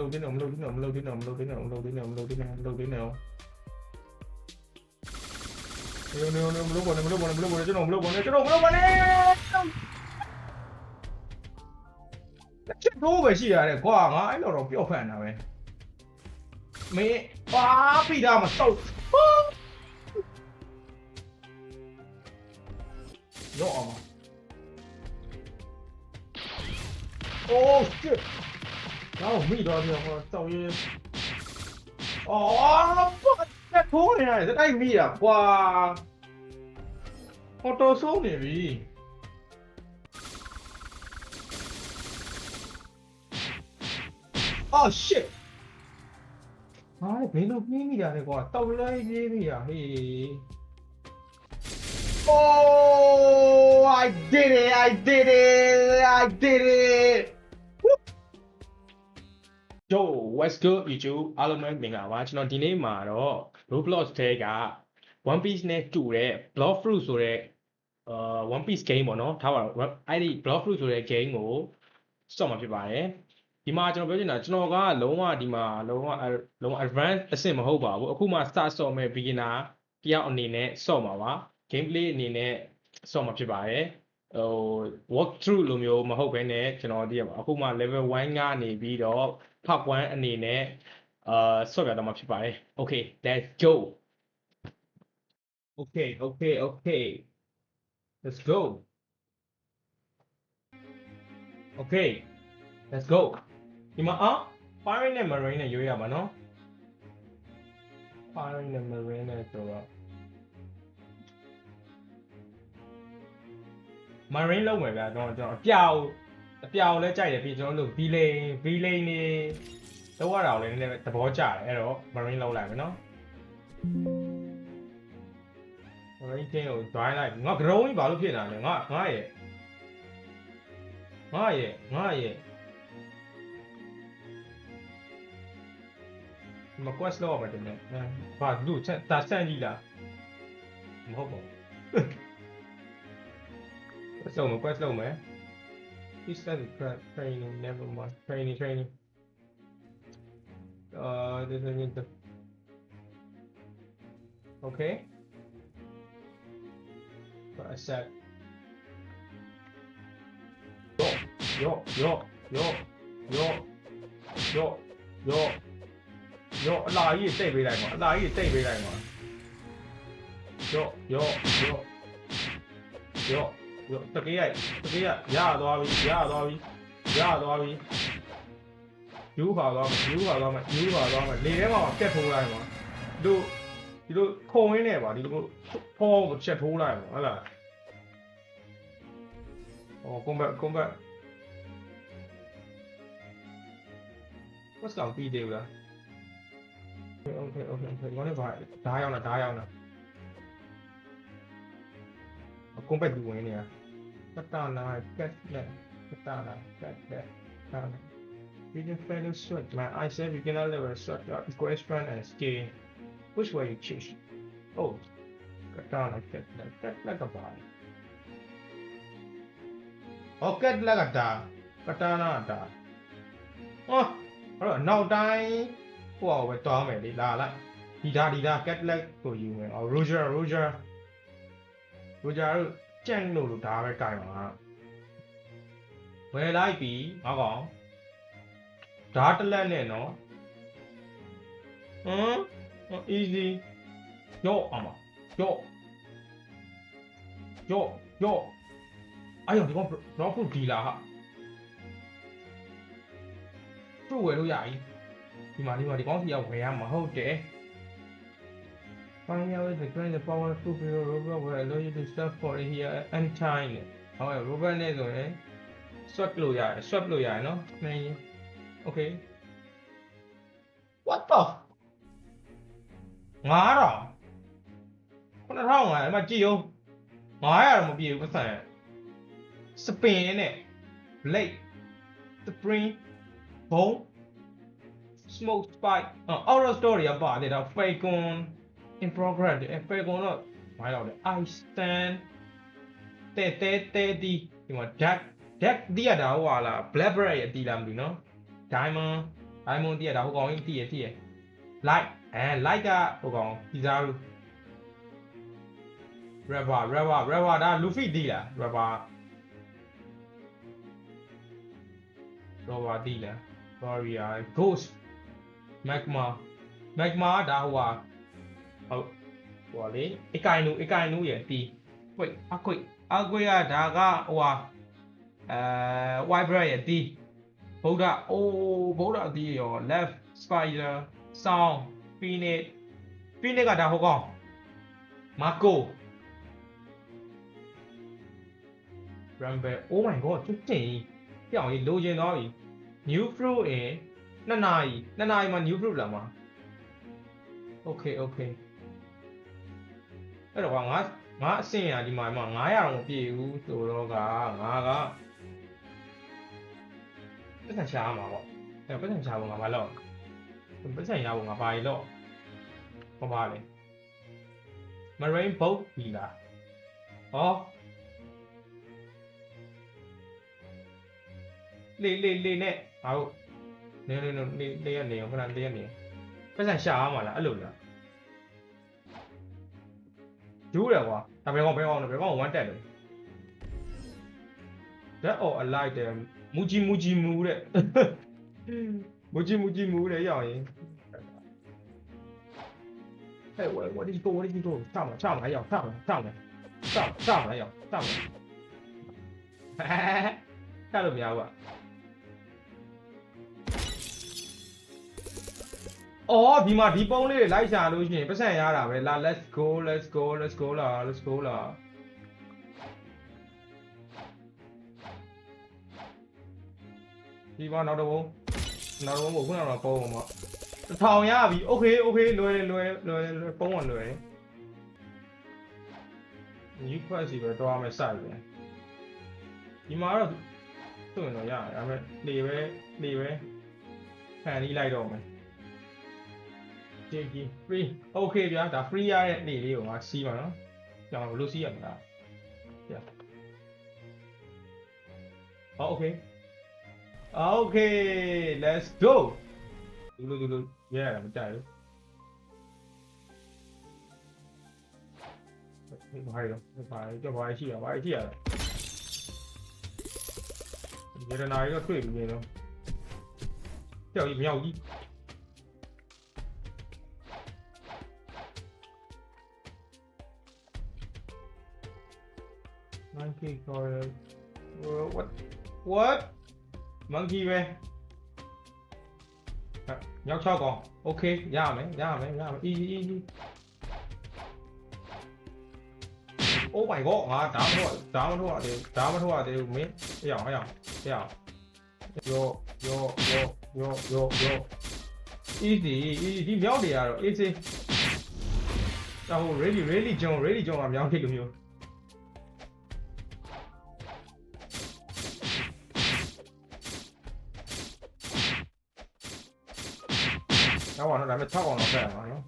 လုပ်သေးနဲ့မလုပ်သေးနဲ့မလုပ်သေးနဲ့မလုပ်သေးနဲ့မလုပ်သေးနဲ့မလုပ်သေးနဲ့မလုပ်သေးနဲ့နေနေနေမလုပ်ပါနဲ့မလုပ်ပါနဲ့မလုပ်ပါနဲ့ကျွန်တော်မလုပ်ပါနဲ့ကျွန်တော်မလုပ်ပါနဲ့ချက်တော့ပဲရှိရတယ်ကွာငါအဲ့လိုတော့ပျော့ဖန်တာပဲမင်းပါဖိတာမတော့ရောအောင် Oh shit 然后မိတော့ပြန်ဟောတောက်ရဲအော် fuck တက်ထိုးနေရတယ်စတိုက်မိတာကွာဟောတော်ဆုံးနေပြီအော် shit ဟာဘယ်လိုပြေးမိတာလဲကွာတောက်လိုက်ပြေးမိတာဟေး Oh I did it I did it I did it Yo what's good YouTube အားလုံးပဲမင်္ဂလာပါကျွန်တော်ဒီနေ့မှာတော့ Roblox ထဲက One Piece နဲ့တူတဲ့ Blood Fruit ဆိုတဲ့အာ One Piece game ပေါ့နော်ထားပါတော့အဲ့ဒီ Blood Fruit ဆိုတဲ့ game ကိုစောင့်မှာဖြစ်ပါတယ်ဒီမှာကျွန်တော်ပြောချင်တာကျွန်တော်ကလုံးဝဒီမှာလုံးဝလုံးဝ advanced အဆင့်မဟုတ်ပါဘူးအခုမှ start ဆော့မဲ့ beginner တယောက်အနေနဲ့ဆော့မှာပါ gameplay အနေနဲ့ဆော့မှာဖြစ်ပါတယ် ဟို walk through လိုမျိုးမဟုတ်ဘဲနဲ့ကျွန်တော်ဒီကအခုမှ level 1ကနေပြီးတော့ part 1အနေနဲ့အာဆော့ပြတော့မှာဖြစ်ပါတယ် okay let's go okay okay okay let's go okay let's go ဒီမှာအာ fire နဲ့ marine နဲ့ရွေးရမှာနော် fire နဲ့ marine နဲ့ဆိုတော့ marine လုံးမယ်ဗျာကျွန်တော်ကျွန်တော်အပြောင်အပြောင်လဲကြိုက်တယ်ပြီးကျွန်တော်တို့ villain villain နေလောက်ရတာကိုလည်းနည်းနည်းသဘောကျတယ်အဲ့တော့ marine လုံးလိုက်မယ်နော် marine king ကို join လိုက်ငါ ground ကြီးဘာလို့ဖြစ်နေတာလဲငါငါရဲ့ငါရဲ့ငါရဲ့မ quest လောက်ရမှာတင်တယ်အဲဘာလူချက်တာဆန့်ကြီးလားမဟုတ်ပါဘူး Quite slow, man. Quite slow, man. He started training. Never mind. Training, training. Uh, this is the. Okay. But accept. Yo, yo, yo, yo, yo, yo, yo, yo. 哪一这边来嘛？哪一这边来嘛？yo yo yo yo。Yo တကယ်ရတကယ်ရရသွားပြီရသွားပြီရသွားပြီယူပါသွားမယ်ယူပါသွားမယ်ယူပါသွားမယ်လေထဲမှာပြက်ထိုးလိုက်ပါတို့ဒီလိုခုံရင်းနေပါဒီလိုဖောကိုချက်ထိုးလိုက်ပါဟုတ်လားဟောကွန်ဘတ်ကွန်ဘတ် what's ကောင်ပြီးသေးဘူးလား okay okay okay ငါလည်းဘာဓားရောက်လားဓားရောက်လားကွန်ဘတ်ဒီဝင်နေတာ Katala, Katka, Katala, Katka, Katala. Reading fellow sweat, my eyes every regular level sort out question and stay. Which way you choose? Oh, Katala, Katla, Katla, Kabali. Okay, Lagata, Katana, Da. Oh, now die. Roger. ကြန့်လို့လို့ဒါပဲတိုင်ပါဝယ်လိုက်ပြီငါကောင်ဓာတ်တလက်နဲ့နော်ဟမ် easy ရော့အောင်ပါရော့ရော့ရော့အဲ့ရောဒီကောင်တော့ဖုတ်ဒီလာဟာသူ့ဝယ်လို့ရပြီဒီမှာဒီမှာဒီကောင်စီကဝယ်ရမှာဟုတ်တယ် Find out the kind of power super robot will allow you to start for here anytime ဟုတ်ရဲ့ robot နဲ့ဆိုရင် swap လို့ရတယ် swap လို့ရတယ်နော်နိုင်ရင် okay what the 9000 9000အဲ့မှာကြည့်အောင်900တော့မပြည့်ဘူးပတ်စံစပင်နဲ့ blade spring bone smoke spike အော် outer story ကပါတယ်ဒါ falcon In progress တဲ့ falcon တော့ဘာလောက်လဲ ice stand တဲတဲတဲဒီဒီမှာ dark dark ဒီရတာဟိုဟာလား blackberry အတီးလားမသိဘူးနော် diamond ဒိုင်မွန်တည့်ရဒါဟိုကောင်ကြီးတည့်ရတည့်ရ light အဲ light ကဟိုကောင်ဒီစားဘူး rubber rubber rubber ဒါ luffy တည့်လား rubber rubber တည့်လား warrior ghost magma magma ဒါဟိုဟာ ဟုတ်ဟိုဟာလေအကိုင်နူအကိုင်နူရယ်တီးဝိတ်အကွိအကွိကဒါကဟိုဟာအဲ white bread ရယ်တီးဗုဒ္ဓအိုးဗုဒ္ဓအတီးရော left spider sound phoenix phoenix ကဒါဟိုကောင် marco rumble oh my god ကျွတ်တင်ပြောင်းကြီးလိုချင်သွားပြီ new fruit in နှစ်နာရီနှစ်နာရီမှာ new fruit လာမှာ okay okay အဲ့တော့ကွာငါငါအဆင့်ရဒီမှာမှာ900တော့မပြည့်ဘူးဆိုတော့ကငါကပတ်စံရှာရမှာပေါ့အဲ့ပတ်စံရှာဖို့ငါမလုပ်ပတ်စံရဖို့ငါဘာကြီးလို့ဟောပါလေ marine boat ပြီလားဟောလေလေလေနဲ့ငါတို့နေနေနေနေရနေခဏနေရနေပတ်စံရှာရမှာလားအဲ့လိုလား ကျိုးတယ်ကွာဒါပဲကောင်းပဲကောင်းတယ်ပဲကောင်းဝမ်းတက်တယ် that or a light တယ်မူကြီးမူကြီးမူတဲ့မူကြီးမူကြီးမူတဲ့ရောက်ရင် Hey, what, what did you go? What did you go? 上了，上了，要上了，上了，上了，上了，要上了。看到没有啊？ အော်ဒီမှာဒီပုံးလေးတွေလိုက်ရှာလို့ရှိရင်ပတ်စံရတာပဲလာ let's go let's go let's go လာ let's go လာဒီမှာနောက်တော့ဘုံနောက်တော့ဘုံခုနကတော့ပုံးမှာတစ်ထောင်ရပြီ okay okay လွယ်လွယ်လွယ်လွယ်ပုံးကလွယ် new quest စီပဲတော့မယ်စိုက်ပဲဒီမှာတော့သူ့ရင်တော့ရတယ်ဒါပေမဲ့လေပဲလေပဲခံပြီးလိုက်တော့မယ် JG free okay ဗျာဒါ free ရတဲ့နေ့လေးကိုငါစီးပါနော်။ကျွန်တော်ဘယ်လိုစီးရမလား။ဗျာ။ Okay Okay let's go ဒီလိုဒီလိုရဲရတာမကြိုက်ဘူး။ဟေးဘာရောဘာကြောက်ဘာရှိရဘာရှိရလဲ။ရတနာရီတော့တွေ့ပြီလေနော်။ကြောက်ကြီးမြောက်ကြီး Monkey corner. Wha- What? What? Monkey ပဲဟာညောက်6កောင် Okay ရမယ်ရမယ်ရမယ် easy easy Oh my god ငါဓာမထုတ်ဓာမထုတ်ရတယ်ဓာမထုတ်ရတယ်မင်းအေးအောင်အေးအောင်အေးအောင်ယောယောယောယောယောယော easy easy ဒီမြောက်တွေကတော့ easy တော့ really really ဂျုံ really ဂျုံကမြောက်ထိတ်လိုမျိုး နောက်ပါတော့ဒါပေမဲ့6កောင်တော့ဖက်ရမှာနော်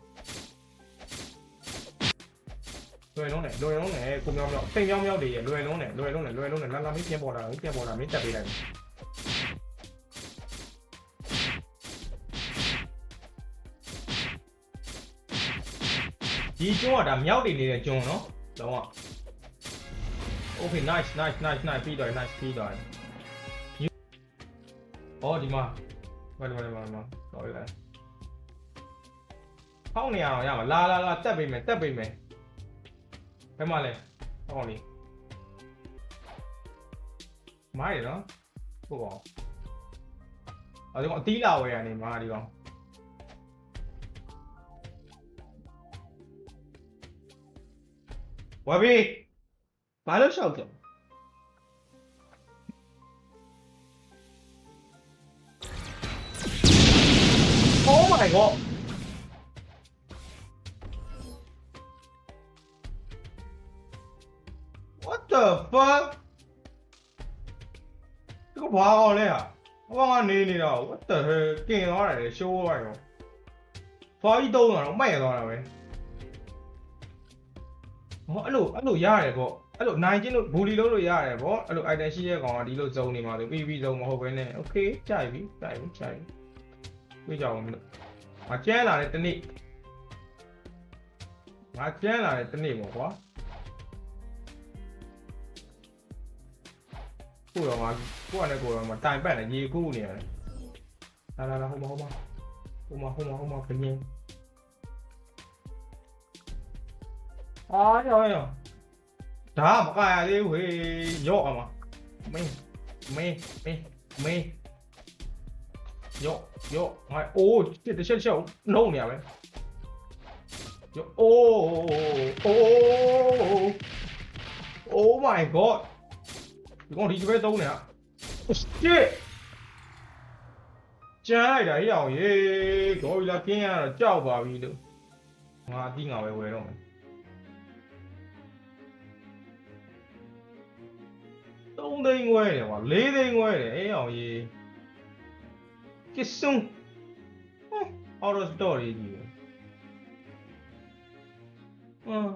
လွယ်လုံးနဲ့လွယ်လုံးနဲ့ကိုမြောင်မြောင်တိမ်မြောင်မြောင်တွေရလွယ်လုံးနဲ့လွယ်လုံးနဲ့လွယ်လုံးနဲ့လာလာမင်းပြန်ပေါ်လာမင်းပြန်ပေါ်လာမင်းတက်ပေးလိုက်ဒီကျွန်းကဒါမြောက်နေနေတဲ့ကျွန်းနော်လုံးဝ Okay nice nice nice nice ပြီးတော့ nice ပြီးတော့အော်ဒီမှာဘာလဲဘာလဲဘာလဲတော်ပြီလား ဟောင်းနေရအောင်ရမှာလာလာလာတက်ပေးမယ်တက်ပေးမယ်ဘယ်မှာလဲဟောင်းလေးမိုင်းရနော်ဟုတ်ပါအဲ့ဒီကအတီးလာဝယ်ရနေမှာဒီကောင်ဝဘီဘာလို့ရှောက်ကြ Oh my god fuck ဒီကဘာအောင်လဲဟာဟောကနေနေတာ What the hell ကင်သွားတယ်ရှိုးသွားရောဖွာကြီးတုံးတာတော့မဲ့သွားတာပဲဟောအဲ့လိုအဲ့လိုရတယ်ပေါ့အဲ့လိုနိုင်ချင်းလို့ဘူလီလုံးလို့ရတယ်ပေါ့အဲ့လို item ရှိတဲ့ကောင်ကဒီလိုဇုံနေမှာဆို PVP ဇုံမဟုတ်ဘဲနဲ့ Okay ကြိုက်ပြီကြိုက်ပြီကြိုက်ပြီတွေ့ကြအောင်မလို့ငါကျန်းလာတဲ့တနေ့ငါကျန်းလာတဲ့တနေ့ပေါ့ကွာ ကိုတော့ငါကိုကလည်းကိုတော့ငါတိုင်ပတ်နေရေကူးနေရတယ်လာလာလာဟိုမှာဟိုမှာဟိုမှာဟိုမှာဟိုမှာခင်းအာရောရောဒါမကရသေးဘူးဟေးရော့အောင်မမင်းမင်းမင်းမင်းရော့ရော့ငါအိုးတစ်တစ်ချက်ချက်နှုတ်နေရပဲရော့အိုးအိုး Oh my god 你讲你做咩刀呢？shit！真系嚟又嘢，我而家惊啊，ကြောက်ပါပြီလို့ငါအတိငါပဲဝယ်တော့မယ်3သိန်းခွဲတယ်ကွာ4သိန်းခွဲတယ်အေးအောင်ကြီး que são oh, out of story ကြီးပဲဟမ်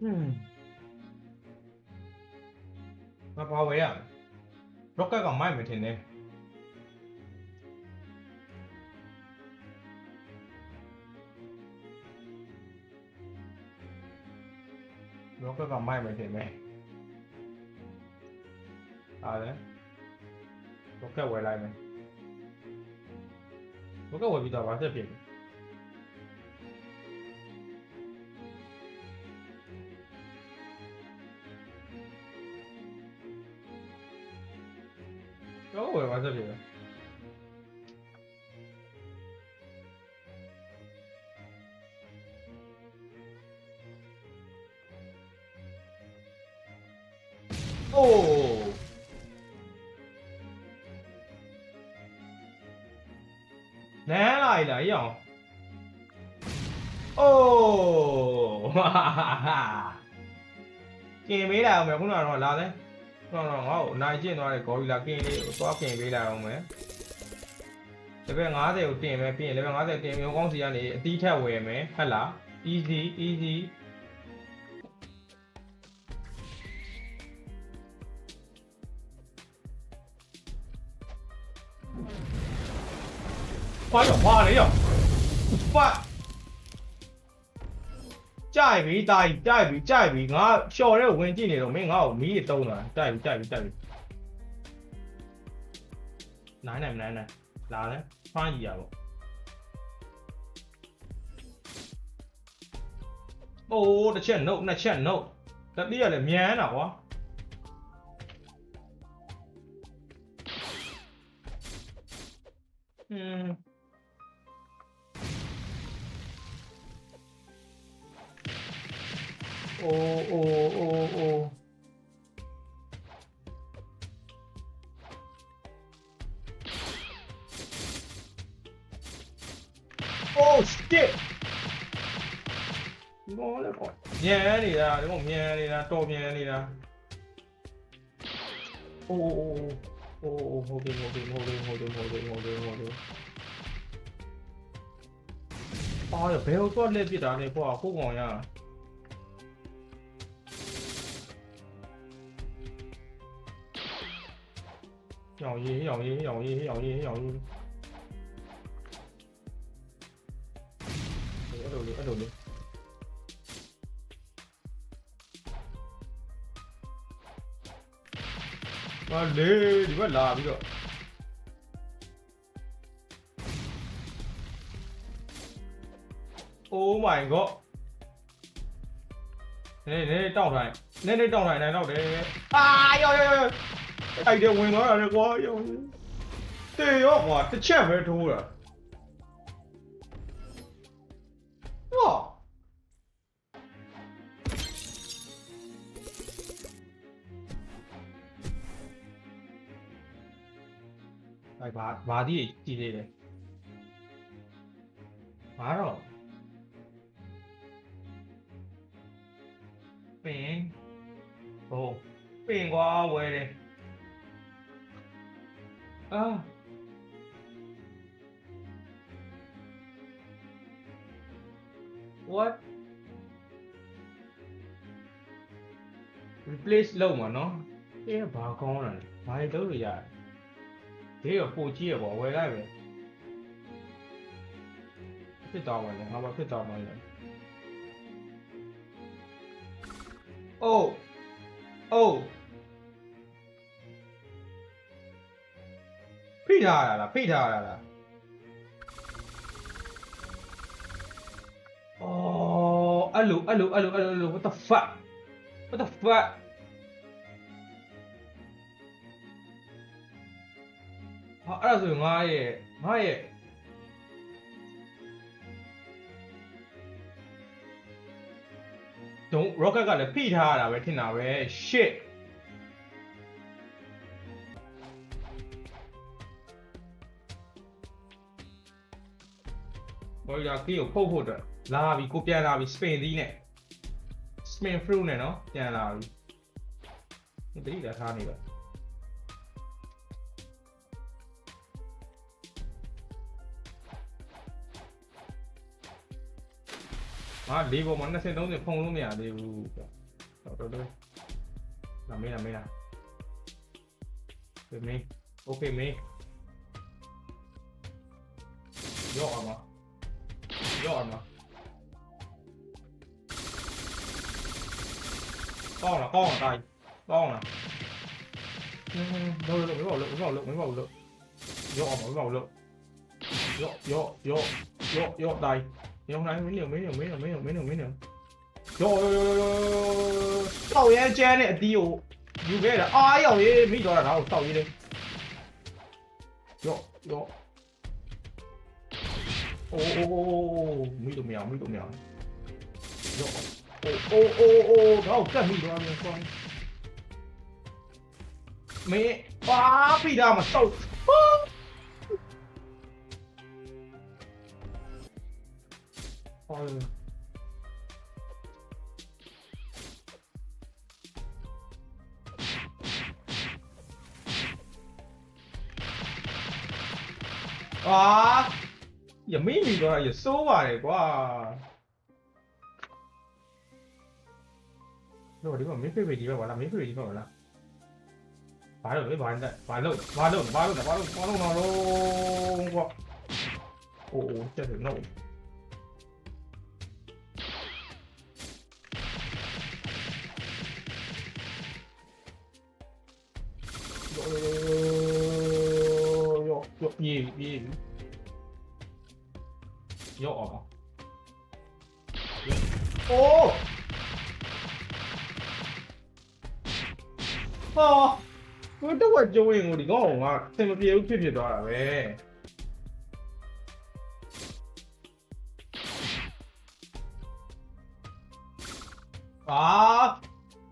ဟမ်မ 阿鮑偉啊，碌雞個咪唔係田你。碌雞個咪唔係田你。係咧，碌雞回來沒？碌雞回比較晚這邊。这里了。哦，来来来呀！哦，哈哈哈！见没来，我们工作人员来了。 တော့လာတယ်ခုနကတော့ငါ့ကိုအနိုင်ကျင့်သွားတဲ့ဂေါ်ရီလာကင်လေးကိုသွားကင်ပေးလိုက်အောင်မယ်တပည့်90ကိုတင်မယ်ပြီးရင် level 50တင်မျိုးကောင်းစီကနေအတီးထက်ဝယ်မယ်ဟဟလား easy easy ဘာရောဘာလဲရောဘာ ကြိုက်ပြီတာကြီးကြိုက်ပြီကြိုက်ပြီငါလျှော်တဲ့ဝင်ကြည့်နေတော့မင်းငါ့ကိုမီးတုံးတာကြိုက်ပြီကြိုက်ပြီကြိုက်ပြီနိုင်နိုင်နိုင်နိုင်လာလဲဖားကြီးရပေါ့အိုးတစ်ချက်နှုတ်နှစ်ချက်နှုတ်တတိယလည်းမြန်တာကွာอืม โอ้โอ้โอ้โอ้โอ้ shit ဒီကောင်လည်းပေါ့မြန်နေတာဒီကောင်မြန်နေတာတော်မြန်နေတာโอ้โอ้โอ้โอ้ဟုတ်တယ်ဟုတ်တယ်ဟုတ်တယ်ဟုတ်တယ်ဟုတ်တယ်ဟုတ်တယ်ဟုတ်တယ်အာဘယ်တော့လက်ပြစ်တာလဲကွာခုကောင်ရ 有意有意有意有意有意。Aduh, aduh, aduh. Aduh, di mana juga? Oh my god. Đây, đây, đây, trong này. Đây, đây, trong này, này, đâu để... Yo, yo. တယ်အာယောယောယောအဲ့ဒီဝင်သွားတာလေကွာရောတေရောကွာတစ်ချက်ပဲထိုးတာဟောအဲ့ဘာဘာဒီကြည့်သေးတယ်ဘာတော့ပင်ဟိုပင်ကွာဝဲတယ် Ah. What? replace လုပ်မှာနော်။အေးဘာကောင်းလဲ။ဘာတွေလုပ်လို့ရလဲ ဈေးကပိုကြီးရပေါ့ဝယ်လိုက်ပဲဖြစ်သွားမှာလေငါမဖြစ်သွားမှာလေအိုးအိုး ဖိထားရလားဖိထားရလားအော်အဲ့လိုအဲ့လိုအဲ့လိုအဲ့လိုအဲ့လို what the fuck what the fuck ဟာအဲ့ဒါဆိုရင်ငါရဲ့ငါရဲ့ဒုံ rocket ကလည်းဖိထားရတာပဲထင်တာပဲ shit ဘော်ရာကီကိုဖုတ်ဖို့အတွက်လာပြီကိုပြန်လာပြီ spin သီးနဲ့ spin fruit နဲ့နော်ပြန်လာပြီဒီတတိလာထားနေပါ ဟာလေးပေါ်မှာ20 30ဖုံလို့မရသေးဘူးတော့တော်တော်လာမေးလာမေးလာမေးโอเคမေးရောအောင် armor. Con là con tay. Con là. Đâu lượng mới bảo lượng mới bảo lượng mới bảo lượng. Dọ mới bảo lượng. Dọ dọ dọ dọ dọ tay. Nhưng hôm nay mấy liều mấy liều mấy liều mấy liều mấy liều mấy liều. Yo yo yo yo yo. Tao ye chen này tiêu. Như vậy là ai ơi, mấy giờ là nào tao đi đi. Yo yo 哦哦哦哦哦，没怎么样，没怎么样。哦哦哦哦，然后我再没怎么。没，啊，被炸嘛，烧，哎。啊。 ရမေးနေတော့ရစိုးပါတယ်ကွာတော့ဒီမှာမင်းဖေဖေဒီမှာပါလားမင်းဖေဖေဒီမှာပါလားဘာလို့လဲဘာနဲ့ဘာလို့ဘာလို့ဘာလို့ဘာလို့ဘာလို့တော့လုံးကွာโอ้โหเจ็บหนูโยโยโยโยโยโยโยโย ရောက်အောင်ပါโอ้ဟာကိုတော့ကြိုးဝင်ကိုဒီကောင်ကသင်မပြေဘူးဖြစ်ဖြစ်သွားတာပဲအာ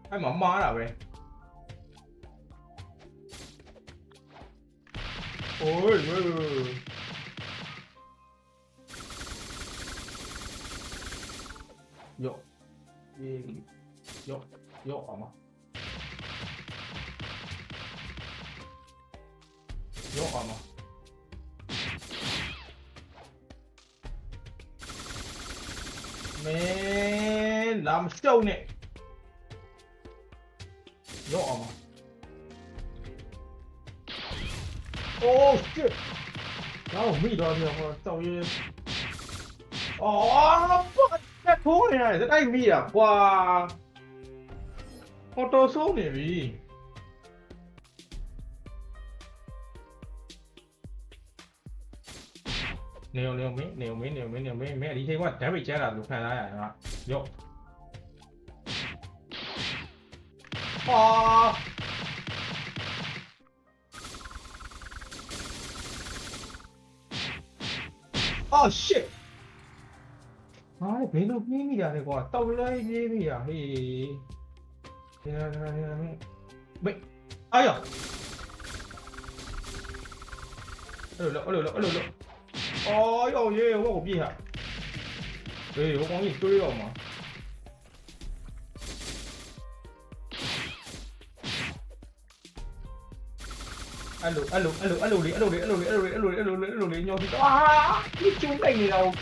အဲ့မှာမှားတာပဲโอ้ย 有，嗯，有有好吗？有好吗？没那么少呢，有好吗？哦、oh, shit！然后我们一刀掉，我操！哦，不、oh,！ ရဲ။အော်ဘာတက်ထိုးနေရတယ်စတိုက်မိတာကွာ။ဟောတော်ဆုံးနေပြီ။နေုံနေုံမင်းနေုံမင်းနေုံမင်းနေုံမင်းမင်းဒီချိန်ကဓာတ်ပိတ်ကျန်းလာလို့ခံစားရတယ်က။ရော့။အာ Oh shit 아니 배낭여행이 아니고 떠올라인 여행이야 이 왜? 아야! 얼른 얼른 얼른 얼른 아야 얘我 고비야 왜 요광이 뚫려 막 alo alo alo alo đi alo đi alo đi alo đi alo đi alo đi alo đi nhau thì à cái chú này đâu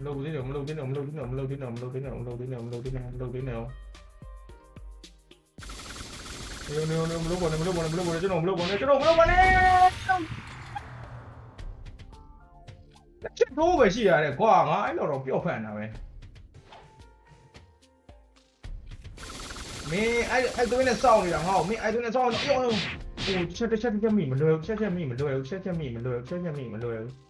မလုပ်သေးတယ်မလုပ်သေးတယ်မလုပ်သေးတယ်မလုပ်သေးတယ်မလုပ်သေးတယ်မလုပ်သေးတယ်မလုပ်သေးတယ်မလုပ်သေးတယ်နေနေနေမလုပ်ပါနဲ့မလုပ်ပါနဲ့မလုပ်ပါနဲ့ကျွန်တော်မလုပ်ပါနဲ့ကျွန်တော်မလုပ်ပါနဲ့ချက်တော့ပဲရှိရတယ်ကွာငါအဲ့လိုတော့ပျော့ဖန်တာပဲမင်းအဲ့အဲ့သွင်းနဲ့စောင့်နေတာငါ့ကိုမင်းအဲ့သွင်းနဲ့စောင့်နေရောဟိုချက်တစ်ချက်တစ်ချက်မိမလွယ်ဘူးချက်ချက်မိမလွယ်ဘူးချက်ချက်မိမလွယ်ဘူးချက်ချက်မိမလွယ်ဘူး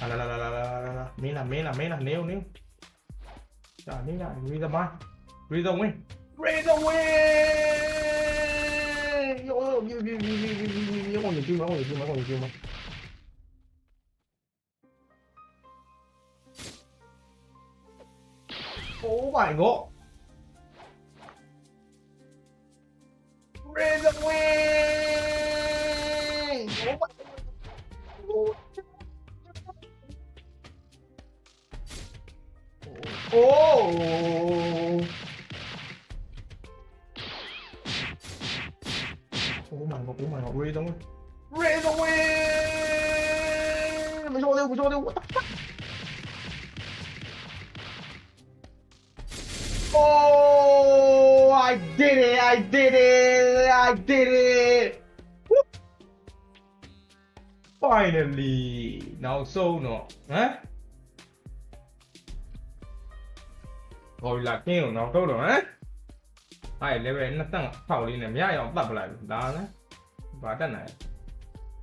à, là, là, là, là, là, là, là. mấy là mấy là mấy là nếu nếu trả mấy lại reason mai reason ấy reason ấy yo yo yo yo yo yo yo còn nhiều chiêu mà còn nhiều chiêu mà còn nhiều chiêu mà Oh my god vô đây what the fuck Oh, I did it, I did it, I did it. Woo. Finally. now sâu nó. Hả? Rồi là kêu nó đâu rồi hả? Ai level nó tăng thảo đi làm giá nó tập lại đó đó. Và cái này.